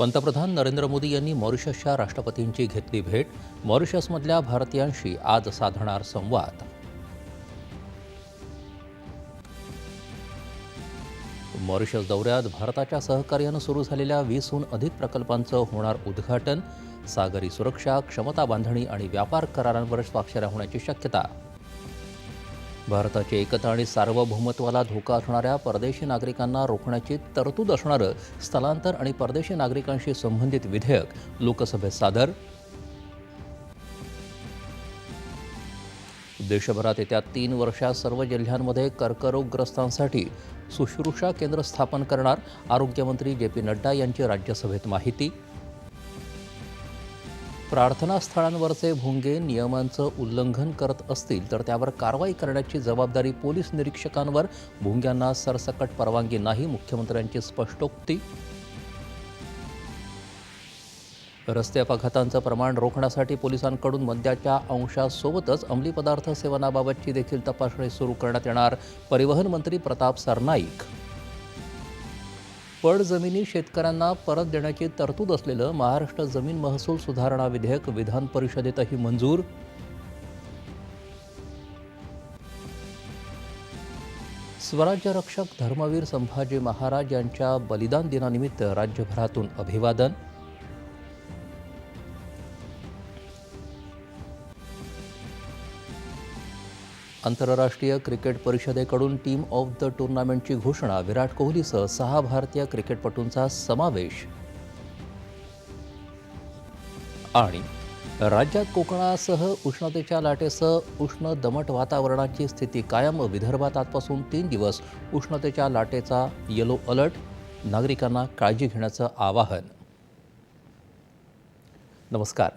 पंतप्रधान नरेंद्र मोदी यांनी मॉरिशसच्या राष्ट्रपतींची घेतली भेट. मॉरिशसमधल्या भारतीयांशी आज साधणार संवाद. मॉरिशस दौऱ्यात भारताच्या सहकार्यानं सुरू झालेल्या वीसहून अधिक प्रकल्पांचं होणार उद्घाटन. सागरी सुरक्षा क्षमता बांधणी आणि व्यापार करारांवर स्वाक्षऱ्या होण्याची शक्यता भारताची एकता आणि सार्वभौमत्वाला धोका असणाऱ्या परदेशी नागरिकांना रोखण्याची तरतूद असणारं स्थलांतर आणि परदेशी नागरिकांशी संबंधित विधेयक लोकसभेत सादर. देशभरात येत्या तीन वर्षात सर्व जिल्ह्यांमध्ये कर्करोगग्रस्तांसाठी शुश्रूषा केंद्र स्थापन करणार आरोग्यमंत्री जे पी नड्डा यांची राज्यसभेत माहिती. प्रार्थनास्थळांवरचे भोंगे नियमांचं उल्लंघन करत असतील तर त्यावर कारवाई करण्याची जबाबदारी पोलीस निरीक्षकांवर. भोंग्यांना सरसकट परवानगी नाही मुख्यमंत्र्यांची स्पष्टोक्ती. रस्ते अपघातांचं प्रमाण रोखण्यासाठी पोलिसांकडून मद्याच्या अंशासोबतच अंमली पदार्थ सेवनाबाबतची देखील तपासणी सुरू करण्यात येणार. परिवहन मंत्री प्रताप सरनाईक पड जमिनी शेतकऱ्यांना परत देण्याची तरतूद असलेलं महाराष्ट्र जमीन महसूल सुधारणा विधेयक विधान परिषदेतही मंजूर. स्वराज्य रक्षक धर्मवीर संभाजी महाराज यांच्या बलिदान दिनानिमित्त राज्यभरातून अभिवादन. आंतरराष्ट्रीय क्रिकेट परिषदेकडून टीम ऑफ द टुर्नामेंटची घोषणा विराट कोहलीसह सहा भारतीय क्रिकेटपटूंचा समावेश. आणि राज्यात कोकणासह उष्णतेच्या लाटेसह उष्ण दमट वातावरणाची स्थिती कायम विदर्भात आजपासून तीन दिवस उष्णतेच्या लाटेचा येलो अलर्ट नागरिकांना काळजी घेण्याचं आवाहन. नमस्कार.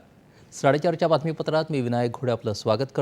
साडेचारच्या बातमीपत्रात मी विनायक घोडे आपलं स्वागत करतो.